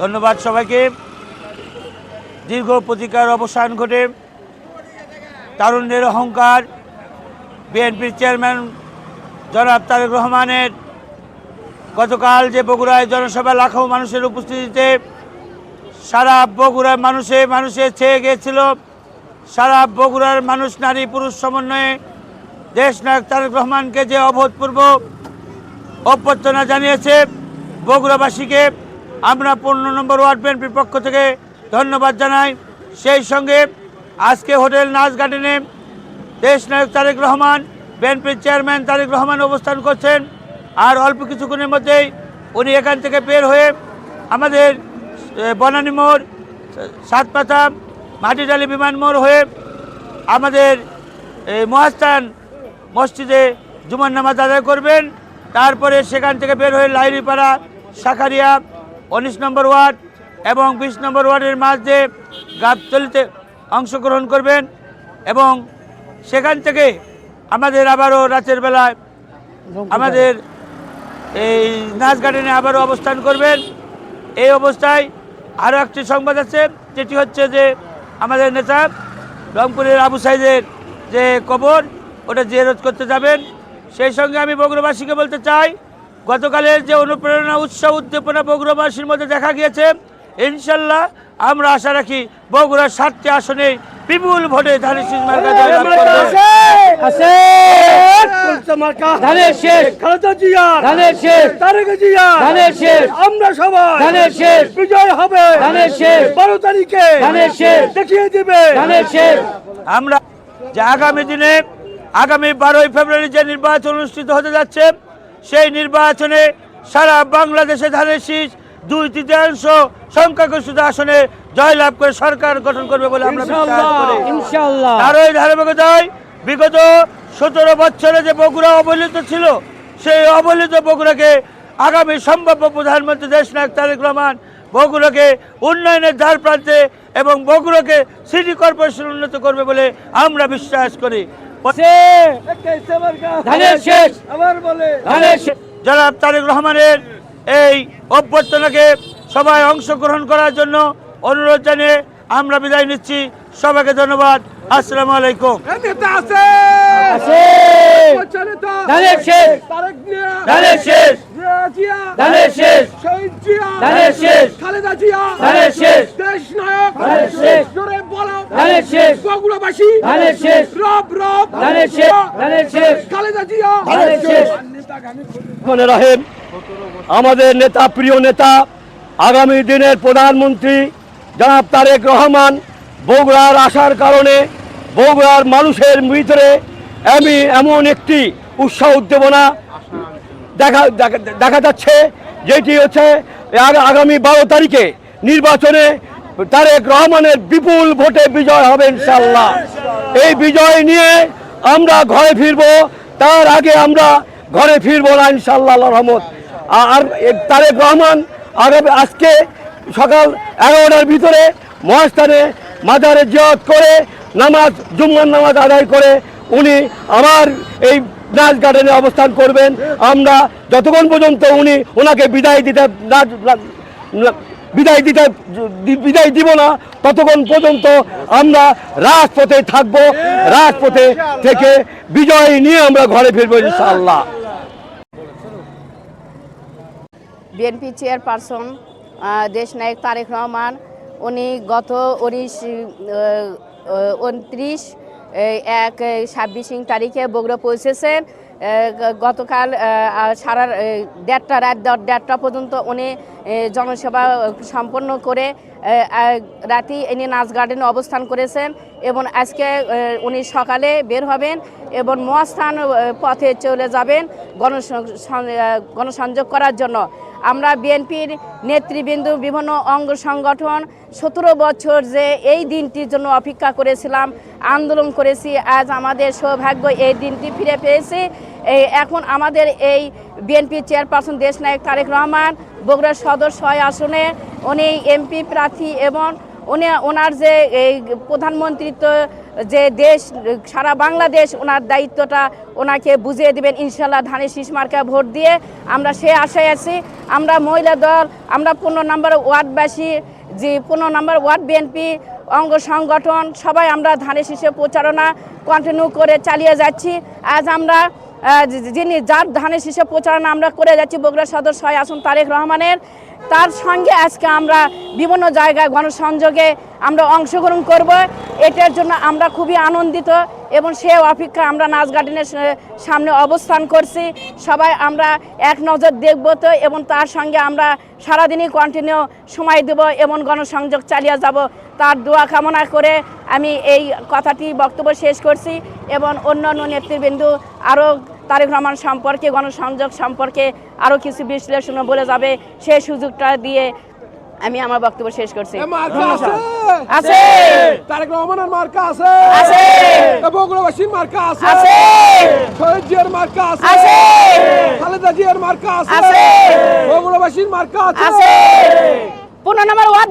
ধন্যবাদ সবাইকে। দীর্ঘ প্রতিকার অবসান ঘটে। তারুণ্যের অহংকার। বিএনপির চেয়ারম্যান জনাব তারেক রহমানের গতকাল যে বগুড়ায় জনসভা লাখো মানুষের উপস্থিতিতে সারা বগুড়ার মানুষে মানুষে ছেয়ে গিয়েছিল। সারা বগুড়ার মানুষ, নারী, পুরুষ সমন্বয়ে দেশ নায়ক তারেক রহমানকে যে অভূতপূর্ব অভ্যর্থনা জানিয়েছে বগুড়াবাসীকে আমরা পনেরো নম্বর ওয়ার্ড বিএনপির পক্ষ থেকে ধন্যবাদ জানাই। সেই সঙ্গে আজকে হোটেল নাচ গার্ডেনে দেশ নায়ক তারেক রহমান, বিএনপির চেয়ারম্যান তারেক রহমান অবস্থান করছেন। আর অল্প কিছুক্ষণের মধ্যেই উনি এখান থেকে বের হয়ে আমাদের বনানী মোড় সাতপাতা মাটিডালি বিমান মোড় হয়ে আমাদের মহাস্থান মসজিদে জুমার নামাজ আদায় করবেন। তারপরে সেখান থেকে বের হয়ে লাইরিপাড়া, শাখারিয়া উনিশ নম্বর ওয়ার্ড এবং বিশ নম্বর ওয়ার্ডের মাঝে গাবতলিতে অংশগ্রহণ করবেন এবং সেখান থেকে আমাদের আবারও রাতের বেলায় আমাদের এই নাচ গার্ডেনে আবারও অবস্থান করবেন। এই অবস্থায় আরও একটি সংবাদ আছে যেটি হচ্ছে যে আমাদের নেতা রংপুরের আবু সাইদের যে কবর ওটা জিয়ারত করতে যাবেন। সেই সঙ্গে আমি বগুড়াবাসীকে বলতে চাই গতকালের যে অনুপ্রেরণা উৎসাহ উদ্দীপনা বগুড়াবাসীর মধ্যে দেখা গিয়েছে ইনশাল্লাহ আমরা আশা রাখি বগুড়ার সাতটি আসনে বিপুল ভোটে ধানের শীষ মার্কা জয়লাভ ধানের শেষ! খালেদা জিয়া ধানের শেষ! তারেক জিয়া ধানের শেষ! আমরা সবাই ধানের শেষ! বিজয় হবে! ধানের শেষ! বারো তারিখে ধানের শেষ! দেখিয়ে দিবে! ধানের শেষ! আমরা যে আগামী দিনে আগামী বারোই ফেব্রুয়ারি যে নির্বাচন অনুষ্ঠিত হতে যাচ্ছে সেই নির্বাচনে সারা বাংলাদেশে ধানের শীষ দুই তৃতীয়াংশ সংখ্যাগরিষ্ঠ আসনে জয়লাভ করে সরকার গঠন করবে বলে আমরা ওই ধারাবাহিকতায় বিগত সতেরো বছরে যে বগুড়া অবহেলিত ছিল সেই অবহেলিত বগুড়াকে আগামী সম্ভাব্য প্রধানমন্ত্রী দেশ নায়ক তারেক রহমান বগুড়াকে উন্নয়নের দ্বার প্রান্তে এবং বগুড়াকে সিটি কর্পোরেশন উন্নত করবে বলে আমরা বিশ্বাস করি। ধানের শেষ। আবার বলে। ধানের শেষ। জনাব তারেক রহমানের এই অভ্যর্থনাকে সবাই অংশগ্রহণ করার জন্য অনুরোধ জানিয়ে আমরা বিদায় নিচ্ছি। সবাইকে ধন্যবাদ। আসসালামু আলাইকুম। নেতা আছে। আছে। বাচ্চা নেতা ধানের শেষ। তারেক জিয়া। ধানের শেষ। জিয়া জিয়া। ধানের শেষ। শহীদ জিয়া। ধানের শেষ। খালেদা জিয়া। ধানের শেষ। দেশ নায়ক ধানের শেষ। জোরে ধানের শেষ। বগুড়াবাসী। ধানের শেষ। রব রব। ধানের শেষ। ধানের শেষ। খালেদা জিয়া। ধানের শেষ। মনে রাখেন আমাদের নেতা প্রিয় নেতা আগামী দিনের প্রধানমন্ত্রী জনাব তারেক রহমান বগুড়ার আসার কারণে বগুড়ার মানুষের ভিতরে আমি এমন একটি উৎসাহ উদ্দীপনা দেখা দেখা- দেখা যাচ্ছে যেটি হচ্ছে আগামী বারো তারিখে নির্বাচনে তারেক রহমানের বিপুল ভোটে বিজয় হবে ইনশাল্লাহ এই বিজয় নিয়ে আমরা ঘরে ফিরবো, তার আগে আমরা ঘরে ফিরবো না ইনশাল্লাহ রহমত। আর তারেক রহমান আগামী আজকে সকাল এগারোটার ভিতরে মহাস্থানে মাজারে জিয়াত করে নামাজ, জুম্মার নামাজ আদায় করে উনি আবার এই নাচ গার্ডেনে অবস্থান করবেন। আমরা যতক্ষণ পর্যন্ত উনি ওনাকে বিদায় দিতে না- বিদায় দিতে বিদায় দিব না। ততক্ষণ পর্যন্ত আমরা রাজপথে থাকব। রাজপথে থেকে বিজয় নিয়ে আমরা ঘরে ফিরবো ইনশাআল্লাহ। বিএনপি চেয়ারপারসন আহ, দেশনায়ক তারেক রহমান উনি গত উনিশ উনত্রিশ এক ছাব্বিশ তারিখে বগুড়া পৌঁছেছেন। গতকাল সারা দেড়টা রাত দেড়টা পর্যন্ত উনি জনসেবা সম্পন্ন করে রাতে ইনি নাচ গার্ডেনে অবস্থান করেছেন এবং আজকে উনি সকালে বের হবেন এবং মহাস্থান পথে চলে যাবেন গণসং- গণসংযোগ করার জন্য। আমরা বিএনপির নেতৃবৃন্দ, বিভিন্ন অঙ্গ সংগঠন, সতেরো বছর যে এই দিনটির জন্য অপেক্ষা করেছিলাম, আন্দোলন করেছি, আজ আমাদের সৌভাগ্য এই দিনটি ফিরে পেয়েছি। এই এখন আমাদের এই বিএনপি চেয়ারপারসন দেশনায়ক তারেক রহমান বগুড়া সদর ছয় আসনে উনি এমপি প্রার্থী এবং উনি ওনার যে এই প্রধানমন্ত্রিত্ব যে দেশ, সারা বাংলাদেশ ওনার দায়িত্বটা ওনাকে বুঝিয়ে দেবেন, ইনশাল্লাহ ধানের শীষ মার্কা ভোট দিয়ে আমরা সে আশায় আছি। আমরা মহিলা দল, আমরা পনেরো নম্বর ওয়ার্ডবাসী, যে পনেরো নম্বর ওয়ার্ড বিএনপি, অঙ্গ সংগঠন, সবাই আমরা ধানের শীষে প্রচারণা কন্টিনিউ করে চালিয়ে যাচ্ছি। আজ আমরা যিনি যার ধানের শীষে প্রচারণা আমরা করে যাচ্ছি, বগুড়া সদর ছয় আসন তারেক রহমানের, তার সঙ্গে আজকে আমরা বিভিন্ন জায়গায় গণসংযোগে আমরা অংশগ্রহণ করব। এটার জন্য আমরা খুবই আনন্দিত এবং সে অপেক্ষা আমরা নাচ গার্ডেনের সামনে অবস্থান করছি। সবাই আমরা এক নজর দেখব তো এবং তার সঙ্গে আমরা সারাদিনই কন্টিনিউ সময় দেব এবং গণসংযোগ চালিয়ে যাব। তার দোয়া কামনা করে আমি এই কথাটি বক্তব্য শেষ করছি এবং অন্যান্য নেতৃবৃন্দ আরও তারেক রহমান সম্পর্কে গণসংযোগ সম্পর্কে আরও কিছু বিশ্লেষণ বলে যাবে সেই সুযোগটা দিয়ে আমি আমার বক্তব্য শেষ করছি। আছে! তারেক রহমানের মার্কা আছে! আছে! বগুড়াবাসীর মার্কা আছে! আছে! শহীদ জিয়ার মার্কা আছে! আছে! খালেদা জিয়ার মার্কা আছে! আছে! বগুড়াবাসীর মার্কা আছে! আছে! পনেরো নম্বর ওয়ার্ড